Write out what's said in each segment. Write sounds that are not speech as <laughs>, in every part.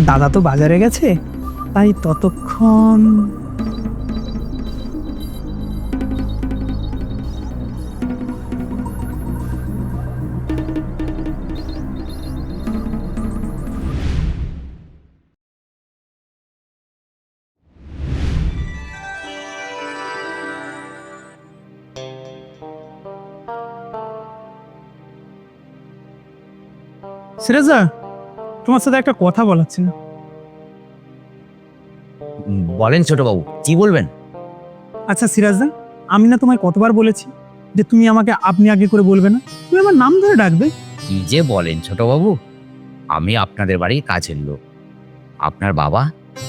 দাদা তো বাজারে গেছে তাই ততক্ষণ সিরাজা তোমার সাথে একটা কথা বলাচ্ছি না উম, বলেন ছোটবাবু কি বলবেন? আচ্ছা সিরাজদা আমি না তোমায় কতবার বলেছি যে তুমি আমাকে আপনি আগে করে বলবে না? তুমি আমার নাম ধরে ডাকবে। কি যে বলেন ছোটবাবু আমি আপনাদের বাড়ির কাছের লোক। আপনার বাবা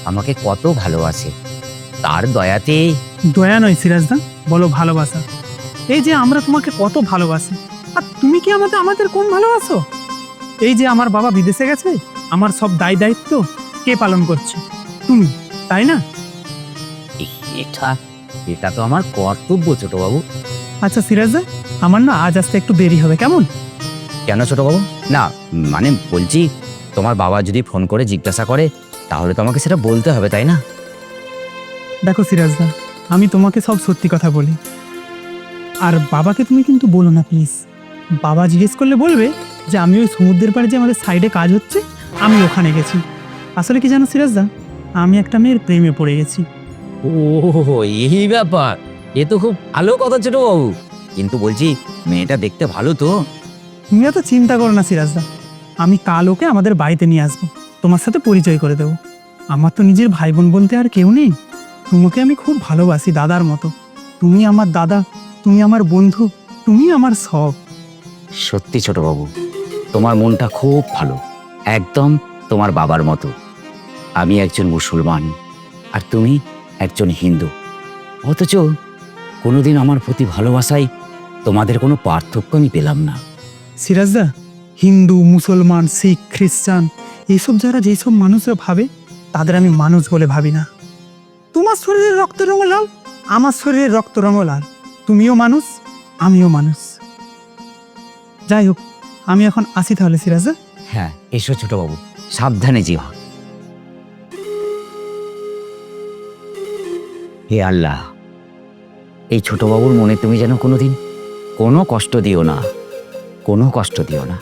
আমাকে কত ভালোবাসে তার দয়াতে দয়া নয় সিরাজদা বলো ভালোবাসা। এই যে আমরা তোমাকে কত ভালোবাসি আর তুমি কি আমাদের আমাদের কম ভালোবাসো? এই যে আমার বাবা বিদেশে গেছে আমার সব দায় দায়িত্ব কে পালন করছে? তুমি তাই না? এটা এটা তো আমার কর্তব্য ছোটবাবু। আচ্ছা সিরাজদা আমার না আজ আসতে একটু দেরি হবে কেমন? কেন ছোটবাবু? না মানে বলছি তোমার বাবা যদি ফোন করে জিজ্ঞাসা করে তাহলে তো আমাকে সেটা বলতে হবে তাই না? দেখো সিরাজদা আমি তোমাকে সব সত্যি কথা বলি। আর বাবাকে তুমি কিন্তু বলো না প্লিজ। বাবা জিজ্ঞেস করলে বলবে যে আমি ওই সমুদ্রের পাড়ে যে আমাদের সাইডে কাজ হচ্ছে আমি ওখানে গেছি। আসলে কি জানো সিরাজদা? আমি একটা মেয়ের প্রেমে পড়ে গেছি। ও এই ব্যাপার। এ তো খুব ভালো কথা ছোটবাবু কিন্তু বলছি মেয়েটা দেখতে ভালো তো? তুমি এত চিন্তা করো না সিরাজদা। আমি কাল ওকে আমাদের বাড়িতে নিয়ে আসব। তোমার সাথে পরিচয় করে দেবো। আমার তো নিজের ভাই বোন বলতে আর কেউ নেই। তোমাকে আমি খুব ভালোবাসি দাদার মতো। তুমি আমার দাদা তুমি আমার বন্ধু তুমি আমার সব। সত্যি ছোটবাবু তোমার মনটা খুব ভালো, একদম তোমার বাবার মতো। আমি একজন মুসলমান আর তুমি একজন হিন্দু। অথচ কোনোদিন আমার প্রতি ভালোবাসায় তোমাদের কোনো পার্থক্য আমি পেলাম না। সিরাজদা হিন্দু, মুসলমান, শিখ, খ্রিস্টান এইসব যারা যেসব মানুষরা ভাবে, তাদের আমি মানুষ বলে ভাবি না। তোমার শরীরের রক্ত রঙ লাল, আমার শরীরের রক্ত রঙ লাল। তুমিও মানুষ, আমিও মানুষ। যাই হোক আমি এখন আসি তাহলে, সিরাজ। হ্যাঁ এসো ছোটবাবু, সাবধানে জিও হে আল্লাহ, এই ছোটবাবুর মনে তুমি যেন কোনোদিন কোনো কষ্ট দিও না, কোনো কষ্ট দিও না।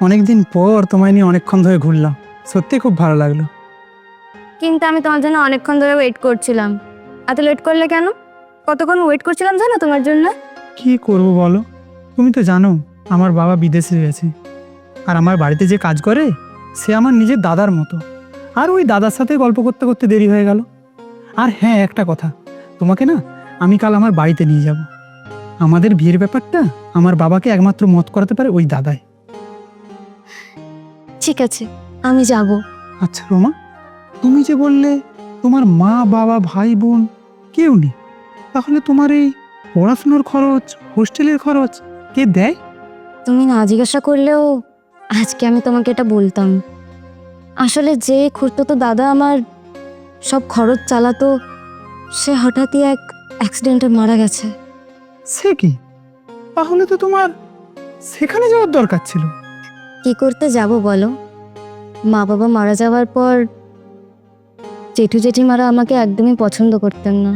অনেকদিন পর তোমায় নিয়ে অনেকক্ষণ ধরে ঘুরলাম। সত্যি খুব ভালো লাগল। কিন্তু আমি তোমার জন্য অনেকক্ষণ ধরে ওয়েট করছিলাম। এত লেট করলে কেন? কতক্ষণ ওয়েট করছিলাম জানো তোমার জন্য? কি করব বলো? তুমি তো জানো আমার বাবা বিদেশে গেছে আর আমার বাড়িতে যে কাজ করে সে আমার নিজের দাদার মতো। আর ওই দাদার সাথে গল্প করতে করতে দেরি হয়ে গেল। আর হ্যাঁ একটা কথা। তোমাকে না আমি কাল আমার বাড়িতে নিয়ে যাব। আমাদের বিয়ের ব্যাপারটা আমার বাবাকে একমাত্র মত করাতে পারে ওই দাদাই। ঠিক আছে আমি যাব। আচ্ছা রোমা তুমি যে বললে তোমার মা বাবা ভাই বোন কেউ নেই তাহলে তোমার এই পড়াশুনোর খরচ হোস্টেলের খরচ কে দেয়? তুমি না জিজ্ঞাসা করলেও আজকে আমি তোমাকে এটা বলতাম। আসলে যে খুঁড়তো দাদা আমার সব খরচ চালাতো সে হঠাৎই এক অ্যাক্সিডেন্টে মারা গেছে। সে কি? তাহলে তো তোমার সেখানে যাওয়ার দরকার ছিল। কি করতে যাব বলো? মা বাবা মারা যাওয়ার পর জেঠু জেঠিমারা আমাকে একদমই পছন্দ করতেন না।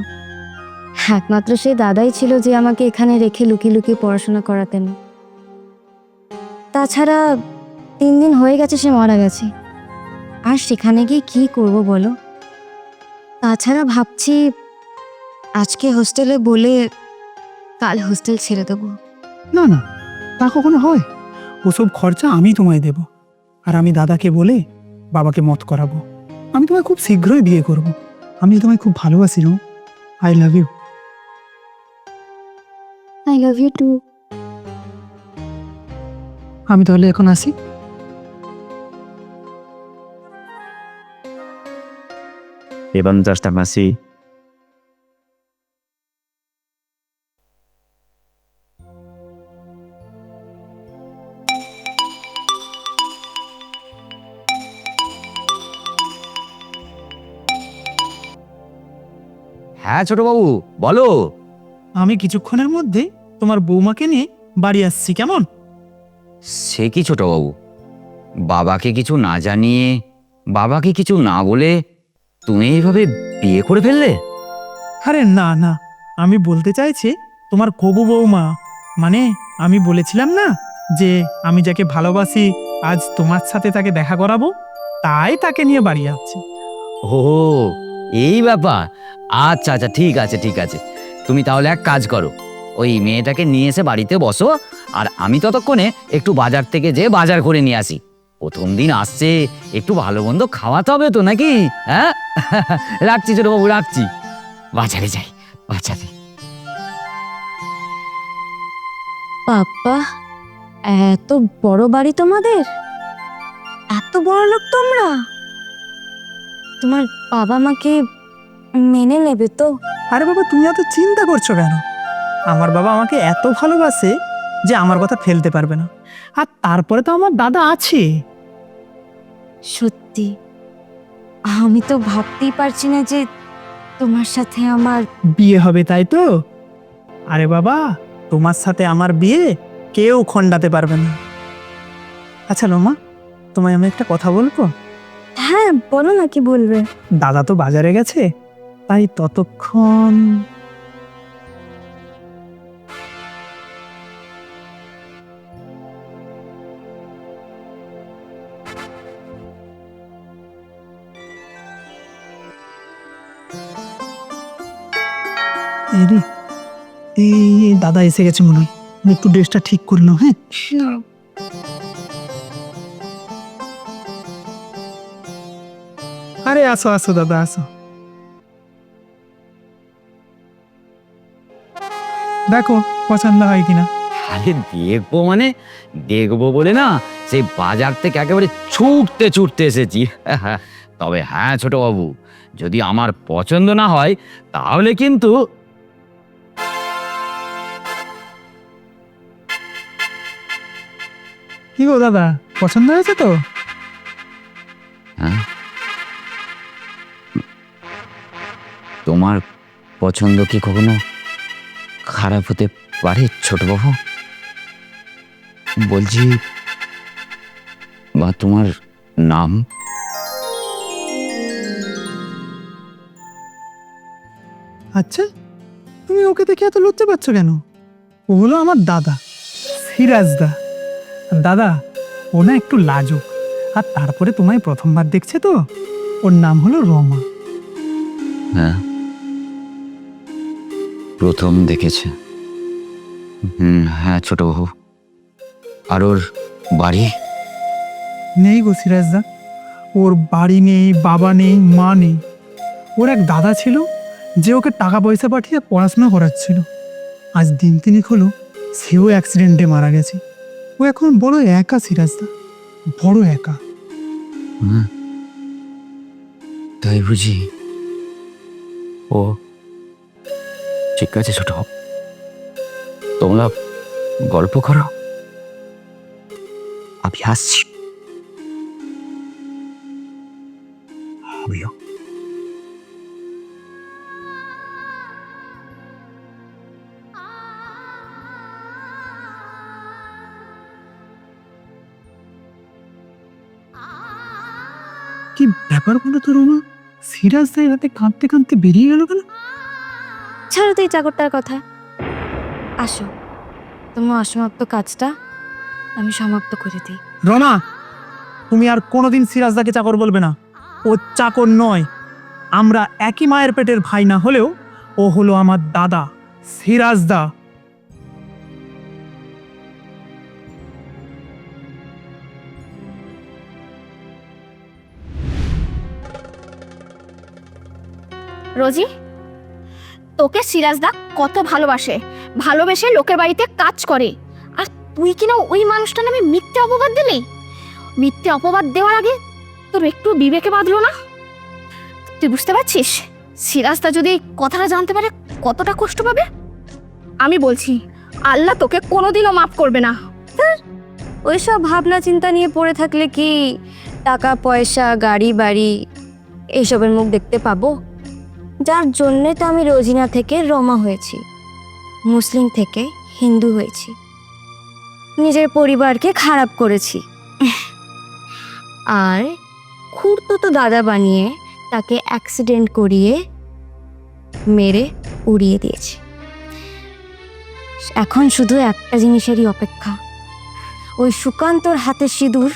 একমাত্র সেই দাদাই ছিল যে আমাকে এখানে রেখে লুকিয়ে লুকিয়ে পড়াশোনা করাতেন। তাছাড়া তিন দিন হয়ে গেছে সে মারা গেছে। আর সেখানে গিয়ে কি করব বলো? তাছাড়া ভাবছি আজকে হোস্টেলে বলে কাল হোস্টেল ছেড়ে দেবো। না না, তা কখনো হয়? ওসব খরচা আমি তোমায় দেব। আর আমি দাদাকে বলে বাবাকে মত করাবো। আমি তোমায় খুব শীঘ্রই বিয়ে করব। আমি তোমায় খুব ভালোবাসি rho I love you I love you too আমি তাহলে এখন আসি। Iban just masih হ্যাঁ ছোটবাবু বলো। আমি কিছুক্ষণের মধ্যে তোমার বৌমাকে নিয়ে বাড়ি আসছি কেমন? সে কি ছোটবাবু? বাবাকে কিছু না জানিয়ে বাবাকে কিছু না বলে তুমি এইভাবে বিয়ে করে ফেললে? আরে না না আমি বলতে চাইছি তোমার কবু বৌমা। মানে আমি বলেছিলাম না যে আমি যাকে ভালোবাসি আজ তোমার সাথে তাকে দেখা করাবো তাই তাকে নিয়ে বাড়ি আসছি। ও এই ব্যাপার? আচ্ছা আচ্ছা ঠিক আছে ঠিক আছে। তুমি তাহলে এক কাজ করো। ওই মেয়েটাকে নিয়ে এসে বাড়িতে বসো, আর আমি ততক্ষণে একটু বাজার থেকে যে বাজার করে নিয়ে আসি। প্রথম দিন আসছে, একটু ভালো মন্দ খাওয়াতে হবে তো নাকি? হ্যাঁ? <laughs> রাখছি ছোটবাবু রাখছি। বাজারে যাই, বাজারে। পাপ্পা এত বড় বাড়ি তোমাদের? এত বড় লোক তোমরা? তোমার বাবা মাকে মেনে নেবে তো? আরে বাবা তুমি এত চিন্তা করছ কেন? আমার বাবা আমাকে এত ভালোবাসে যে আমার কথা ফেলতে পারবে না। আর তারপরে তো আমার দাদা আছে। সত্যি? আমি তো ভাবতেই পারছি না যে তোমার সাথে আমার বিয়ে হবে তাই তো? আরে বাবা তোমার সাথে আমার বিয়ে কেউ খণ্ডাতে পারবে না। আচ্ছা লোমা তোমায় আমি একটা কথা বলব? হ্যাঁ বলো না কি বলবে। দাদা তো বাজারে গেছে তাই ততক্ষণ এই দাদা এসে গেছে মনে হয়। একটু ড্রেসটা ঠিক করল হ্যাঁ? আরে আসো আসো দাদা আসো। দেখো পছন্দ হয় কিনা। আরে দেখব মানে? দেখব বলে না সেই বাজার থেকে একেবারে ছুটতে ছুটতে এসেছি। <laughs> তবে হ্যাঁ ছোট বাবু যদি আমার পছন্দ না হয় তাহলে কিন্তু কি গো দাদা পছন্দ হয়েছে তো? তোমার পছন্দ কি কখনো খারাপ হতে পারে ছোটবাবু? বলছি বা তোমার নাম? আচ্ছা তুমি ওকে দেখে এত লজ্জা পাচ্ছ কেন? ও হলো আমার দাদা সিরাজদা। দাদা ও না একটু লাজুক আর তারপরে তোমায় প্রথমবার দেখছে তো ওর নাম হলো রমা। হ্যাঁ। প্রথম দেখেছে। হুম হ্যাঁ ছোটবাবু। আর ওর বাড়ি? নেই গো সিরাজদা। ওর বাড়ি নেই বাবা নেই মা নেই। ওর এক দাদা ছিল যে ওকে টাকা পয়সা পাঠিয়ে পড়াশোনা করাচ্ছিল। আজ দিন তিনিক হলো সেও অ্যাক্সিডেন্টে মারা গেছে। ও এখন বড় একা সিরাজদা বড় একা। তাই বুঝি ও ঠিক আছে, ছোট তোমরা গল্প করো। আমি আসছি। কি ব্যাপার বলো তো রোমা? সিরাজ দাই রাতে কাঁদতে কাঁদতে বেরিয়ে গেল কেন? ছাড়ো তো এই চাকরটার কথা। আসো তোমার অসমাপ্ত কাজটা আমি সমাপ্ত করে দিই। রমা তুমি আর কোনোদিন সিরাজদাকে চাকর বলবে না। ও চাকর নয়। আমরা একই মায়ের পেটের ভাই না হলেও ও হলো আমার দাদা সিরাজদা। রোজি? তোকে সিরাজদা কত ভালোবাসে, ভালোবেসে লোকের বাড়িতে কাজ করে। আর তুই কিনা ওই মানুষটার নামে মিথ্যে অপবাদ দিলি? মিথ্যে অপবাদ দেওয়ার আগে তোর একটু বিবেকে বাঁধলো না? তুই বুঝতে পারছিস? সিরাজদা যদি এই কথাটা জানতে পারে, কতটা কষ্ট পাবে? আমি বলছি, আল্লাহ তোকে কোনোদিনও মাফ করবে না। ওইসব ভাবনা চিন্তা নিয়ে পড়ে থাকলে কি টাকা, পয়সা, গাড়ি, বাড়ি, এইসবের মুখ দেখতে পাবো? যার জন্যে তো আমি রোজিনা থেকে রমা হয়েছি, মুসলিম থেকে হিন্দু হয়েছি। নিজের পরিবারকে খারাপ করেছি। আর খুঁড়তো তো দাদা বানিয়ে তাকে অ্যাক্সিডেন্ট করিয়ে মেরে উড়িয়ে দিয়েছি। এখন শুধু একটা জিনিসেরই অপেক্ষা। ওই সুকান্তর হাতে সিঁদুর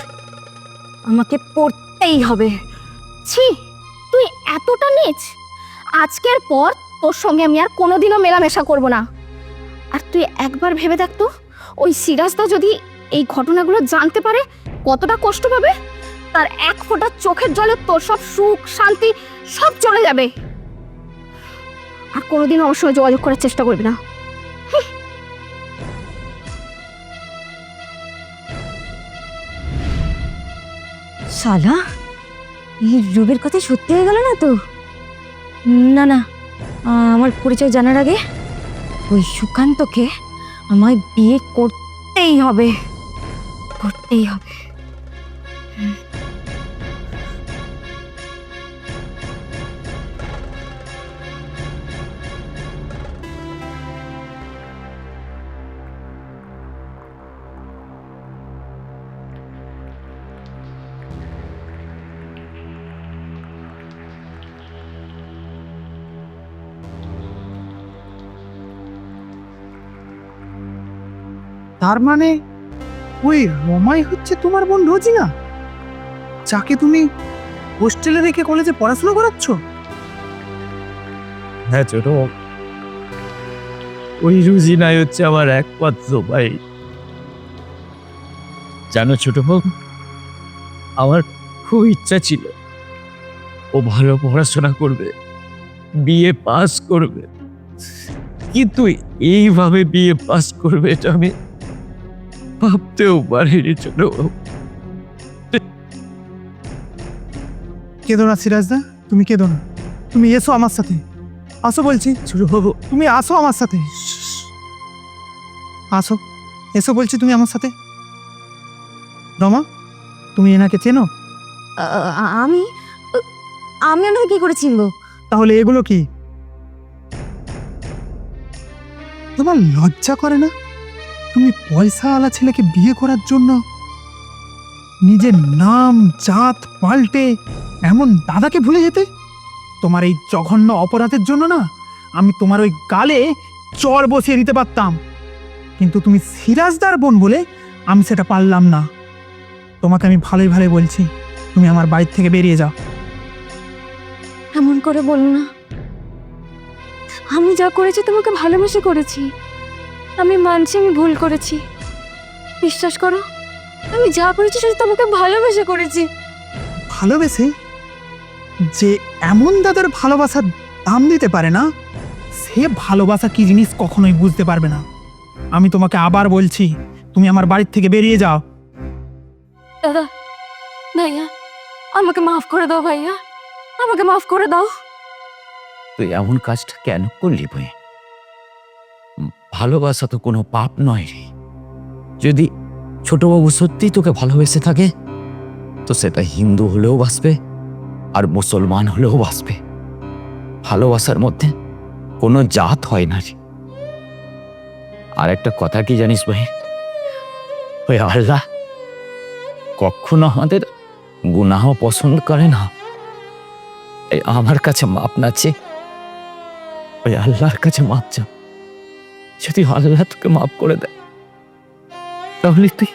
আমাকে পড়তেই হবে। ছি, তুই এতটা নিচ। আজকের পর তোর সঙ্গে আমি আর কোনোদিনও মেলামেশা করব না। আর তুই একবার ভেবে দেখ তো, ওই সিরাজদা যদি এই ঘটনাগুলো জানতে পারে, কতটা কষ্ট পাবে? তার এক ফোঁটা চোখের জলে তোর সব সুখ, শান্তি সব চলে যাবে। আর কোনোদিনও আমার সঙ্গে যোগাযোগ করার চেষ্টা করবি না। শালা, এই রুবের কথা সত্যি হয়ে গেল না তো? না না। আমার পরিচয় জানার আগে ওই সুকান্তকে আমায় বিয়ে করতেই হবে। করতেই হবে। তার মানে ওই রমাই হচ্ছে তোমার বোন রোজিনা? যাকে তুমি হোস্টেলে রেখে কলেজে পড়াশোনা করাচ্ছ? হ্যাঁ ছোট। ওই রুজিনাই হচ্ছে আমার একমাত্র ভাই। জানো ছোট বাবু আমার খুব ইচ্ছা ছিল ও ভালো পড়াশোনা করবে, বিএ পাস করবে। কিন্তু এইভাবে বিএ পাস করবে এটা আমি ভাবতেও পারিনি ছোট বাবু। কেঁদো না সিরাজদা তুমি কেঁদো না। তুমি এসো আমার সাথে। আসো বলছি। ছোট বাবু। তুমি আসো আমার সাথে। আসো। এসো বলছি তুমি আমার সাথে। রমা তুমি এনাকে চেনো? আমি? আমি ওনাকে কি করে চিনবো? তাহলে এগুলো কি? তোমার লজ্জা করে না? তুমি পয়সাওয়ালা ছেলেকে বিয়ে করার জন্য নিজের নাম, জাত পাল্টে এমন দাদাকে ভুলে যেতে? তোমার এই জঘন্য অপরাধের জন্য না আমি তোমার ওই গালে চর বসিয়ে দিতে পারতাম। কিন্তু তুমি সিরাজদার বোন বলে আমি সেটা পারলাম না। তোমাকে আমি ভালোই ভালোই বলছি, তুমি আমার বাড়ির থেকে বেরিয়ে যাও। এমন করে বলো না। আমি যা করেছি তোমাকে ভালোবেসে করেছি। আমি মানছি আমি ভুল করেছি। বিশ্বাস করো আমি যা করেছি সেটা তোমাকে ভালোবেসে করেছি। ভালোবেসে? যে এমন দাদার ভালোবাসার দাম দিতে পারে না সে ভালোবাসা কি জিনিস কখনোই বুঝতে পারবে না। আমি তোমাকে আবার বলছি তুমি আমার বাড়ির থেকে বেরিয়ে যাও। দাদা ভাইয়া আমাকে মাফ করে দাও ভাইয়া আমাকে মাফ করে দাও। তুই এমন কাজটা কেন করলি বই ভালোবাসা তো কোনো পাপ নয় রে। যদি ছোটবাবু সত্যি তোকে ভালোবেসে থাকে, তো সেটা হিন্দু হলেও বাসবে আর মুসলমান হলেও বাসবে ভালোবাসার মধ্যে কোনো জাত হয় না রে। আর একটা কথা কি জানিস ভাই? ওই আল্লাহ কখনো আমাদের গুনাহ পছন্দ করে না। এই আমার কাছে মাপ না চেয়ে, ওই আল্লাহর কাছে মাপ চা যদি আল্লাহ তোকে মাফ করে দেয়, তাহলে তুই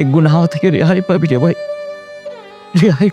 এই গুনাহ থেকে রেহাই পাবি রে ভাই। রেহাই